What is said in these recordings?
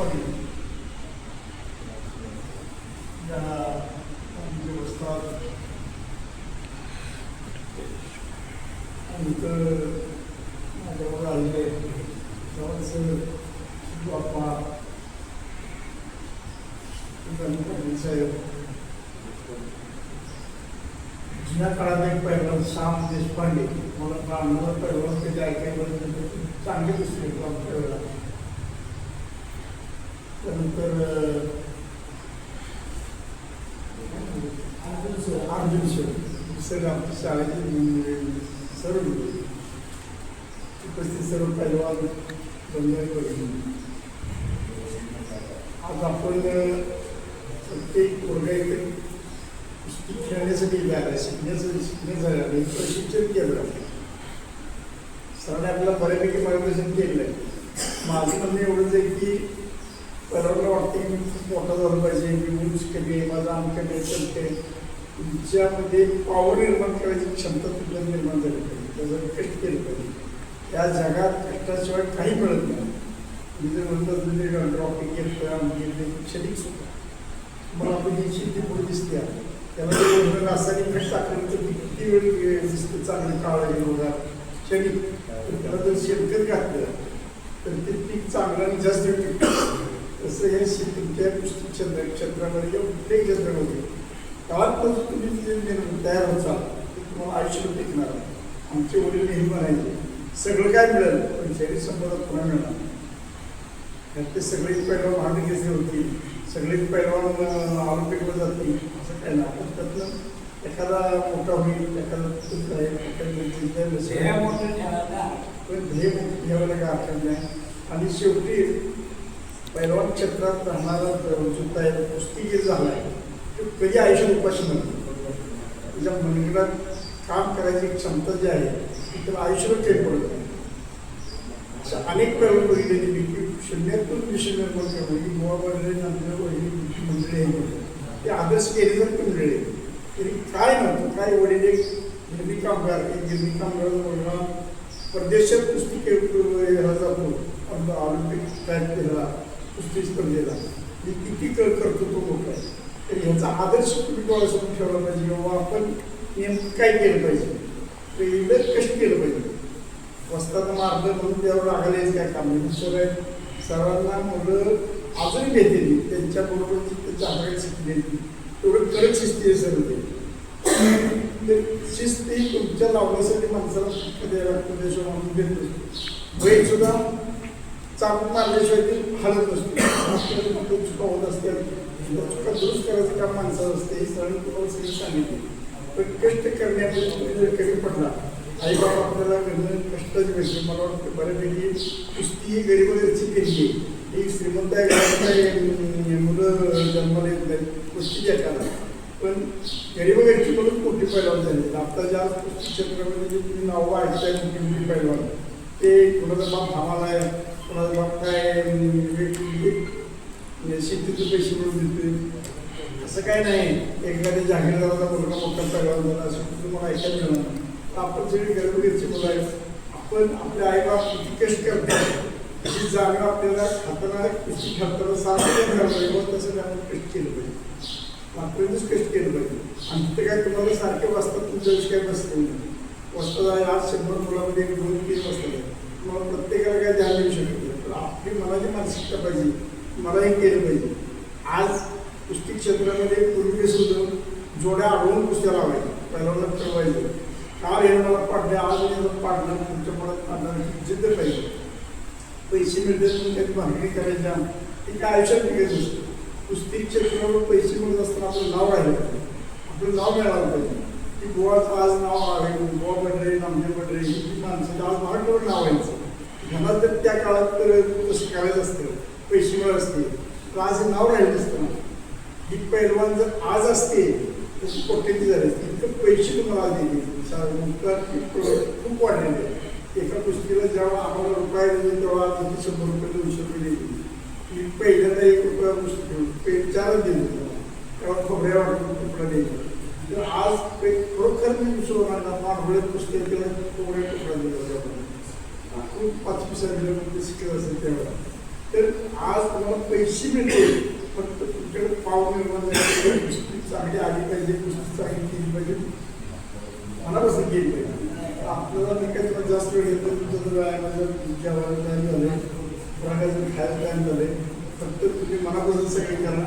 देशपांडे या आमचे वस्तात आणि इथं माझ्यावर आलेले जवळचं बाप्पा साहेब जुन्या काळात एक पैलवान श्याम देशपांडे मला ब्राह्मणाला पैलवान कधी ऐकायला चांगले दिसले आमच्या वेळेला त्यानंतर अर्जुन सर सर आमच्या शाळेचे म्हणजे सर्व उपस्थित सर्व पैलवान बंधन आज आपण प्रत्येक वर्गा खेळण्यासाठी जायला शिकण्याचं शिकण्याचं आणि प्रशिक्षण केलं सरांनी आपल्याला बऱ्यापैकी मार्गदर्शन केलेलं आहे. माझं म्हणणं एवढंच आहे की पहिल्यांदा वाटते मी खूप मोठा झालं पाहिजे मी उंच कमी आहे माझा अंक नाही चलते तुमच्यामध्ये पॉवर निर्माण करायची क्षमता तुमच्यात निर्माण झाली पाहिजे त्याचं कष्ट केलं पाहिजे. या जगात कष्टाशिवाय काही मिळत नाही. मी जर म्हणतात म्हणजे ड्रॉपिंग घेतलं आमची क्षणिक सुद्धा. मला आपण जी शेती पुढे दिसते. आहे, त्याला रासायनिक खत टाकलं तर किती वेळ दिसतं चांगलं काळं हिरवगार क्षणिक. त्याला जर शेणखत घातलं तर ते पीक चांगलं आणि जास्त तसं हे शेतीच्या पुस्तक क्षेत्र क्षेत्रामध्ये किंवा कुठल्याही क्षेत्रामध्ये काळात तुम्ही जे निर्माण तयार होत. ते तुम्हाला आयुष्य टिकणार. आमचे वडील नेहमी म्हणायचे सगळं काय मिळेल पण शरीर संपदा पुन्हा मिळणार नाही. त्यात ते सगळेच पैलवान भांडी घेतली होती. सगळेच पैलवान ऑलिम्पिकला जातील असं काय ना आपण त्यातनं एखादा मोठा होईल एखादा. पण ध्येय ठेवायला काय अडचण नाही. आणि शेवटी पैलवान क्षेत्रात राहणारा जो आहे कुस्तीगीर झाला आहे तो कधी आयुष्य उपाशी नव्हतं त्याच्या मनगडात काम करायची क्षमता जी आहे ती त्याला आयुष्यभर खेळ पडत नाही. अशा अनेक पैलवान बघितलेली मी की शून्यातून विषय निर्माण करणं ही गोवा मंडळी नंतर वहिनी मोठी मंडळी आहे. ते आदर्श केले जर पण मिळेल तरी काय नव्हतं काय वडील एक गिरणी कामगार एक गिरणी कामगार मुलगा परदेशात कुस्ती खेळ जातो ऑलिम्पिक ट्रॅक केला कुस्ती स्पर्धेला मी किती कळ करतो तो मोठा. आहे तर ह्याचा आदर्श तुम्ही डोळ्यासमोर ठेवला पाहिजे. किंवा आपण नेमकं काय केलं पाहिजे? तर एवढं कष्ट केलं पाहिजे. वस्तानं मारलं म्हणून त्यावर लागले काय काम नाही. सर्वांना मुलं अजूनही भेटेली त्यांच्याबरोबर त्यांच्या हाताकडे शिकलेली तेवढं कडक शिस्ती आहे सर ते. तर तुमच्या लावण्यासाठी माणसाला शिस्त द्यायला लागतं. त्याशिवाय माणूस देतो नसतो सुद्धा चाकून मारल्याशिवाय ते हलत नसतो. चुका होत असते चुका दुरुस्त करायचं काम माणसाचं असते हे सरळ तुम्हाला सगळी सांगितले. पण कष्ट करण्यामध्ये तुम्ही जर कमी पडला आई बाबा आपल्याला घडणं कष्टाची गोष्टी मला वाटतं बऱ्यापैकी कुस्ती ही गरीबगरची केली आहे. ही श्रीमंत आहे मुलं जन्माला येत नाही कुस्ती एखादा पण गरीबगरची म्हणून मोठी पैलवान झाली. आता ज्या कुस्ती क्षेत्रामध्ये जे तुम्ही नावं ऐकताय मोठी मोठी पैलवान ते कुणाचा बाप आहे आहे बाप काय शेतीचे पैसे मिळून देते असं काय नाही. एखाद्या जाहीरदाराचा मुलगा मोठा सगळा झाला असं तुम्हाला ऐकायला मिळणार आपण सगळी गरीबगरची मुलं आहेत आपण आपले आईबाप किती कष्ट करतात ही जागा आपल्याला खाताना किती खाताना सारखं करायला पाहिजे व तसं आपण कष्ट केलं पाहिजे. आपल्यालाच कष्ट केलं पाहिजे. आणि तिथे काय तुम्हाला सारखे वाचतात तुमच्या विषय काय बसले नाही. वाचतात आहे आज शंभर मुलामध्ये एक दोन तीन वाजतात तुम्हाला प्रत्येकाला काय ध्यान देऊ शकत नाही पण आपली शिकलं पाहिजे. मला हे केलं पाहिजे. आज कुस्ती क्षेत्रामध्ये पूर्वी सुद्धा जोड्या आढळून कुस्त्या लावायच्या. पहिल्यांदा ठरवायचं. काल हे मला पाडले आज हे पाडलं तुमच्या मनात पाडणार जिद्द पाहिजे. पैसे मिळते म्हणून त्यांनी करायच्या हे काय आयुष्यात निघत असतं कुस्ती क्षेत्रावर पैसे मिळत असताना आपलं नाव राहिलं पाहिजे. आपलं नाव मिळालं पाहिजे. की गोवाचं आज नाव आहे गोवा मंडळी नामदेव मंडळी ही माणसं आज महाराष्ट्रावर नाव व्हायचं ह्याला तर त्या काळात तर तसं करायचं असतं. पैसे मिळत असते तर आज हे नाव राहिलं असतं ही पैलवान जर आज असते तशी कोट्याची झाली असते. इतकं पैसे तुम्हाला आज दिले. खूप वाढलेले एका गोष्टीला जेव्हा आम्हाला रुपये दिले तेव्हा आज शंभर रुपये दोनशे रुपये दिले. मी पहिल्यांदा एक रुपया गोष्ट पे चारच दिले तेव्हा खोबऱ्या वाटून तुकडा द्यायचा तर आज खरोखर मी विश्वनाला मारबळ्यात पुस्तक केला खोबऱ्या तुकडा दिला खूप पाच पैसा शिकत असेल तेव्हा तर आज तुम्हाला पैसे मिळते फक्त तुमच्याकडे पाव निर्माण झाले. कुस्ती चांगली आली पाहिजे कुस्ती चांगली केली पाहिजे. मनापासून केली पाहिजे. आपल्याला मी काय तुला जास्त वेळ येतो तुमचं जर व्यायामाचं जेवायला टाईम झालं प्राण्याचं खायला टाईम झाले फक्त तुम्ही मनापासून सगळे करा.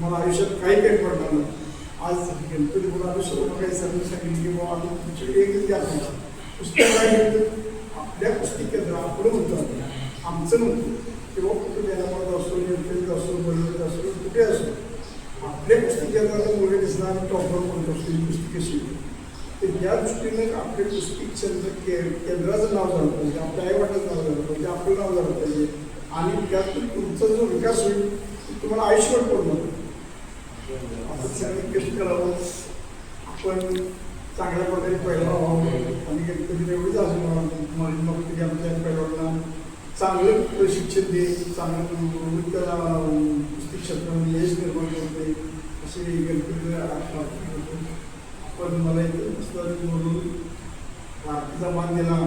मला आयुष्यात काही काही पडणार नाही. आज गणपती म्हणून आयुष्यात काही सर्व सांगितलं की बाबा आम्ही तुमच्याकडे एकच द्या पुस्तक काय घेतो त्या कुस्ती केंद्र आपलं म्हणतो आमचं म्हणतो किंवा कुठे गेल्यामध्ये असो नेमकेत असो बोलत असो कुठे असो. आपल्या कुस्ती केंद्राला मुळे दिसणार आम्ही टॉपर म्हणतो असतो ही कुस्ती कशी आहे. तर या दृष्टीने आपले कुस्ती केंद्र के केंद्राचं नाव झालं पाहिजे आपल्या आईवडिलांचं नाव झालं पाहिजे आपलं नाव झालं पाहिजे. आणि त्यातून तुमचा जो विकास होईल तो तुम्हाला आयुष्यभर पडणार. आपण चांगल्या प्रकारे पहिला व्हावं आणि गणपती एवढीच अजून म्हणून मग कधी आमच्या पैलवांना चांगलं प्रशिक्षण दे चांगलं रोहित कुस्ती क्षेत्रामध्ये यश निर्माण करते. असे गणपती आशा पण मला एक पुस्तक म्हणून आरतीचा मान दिला.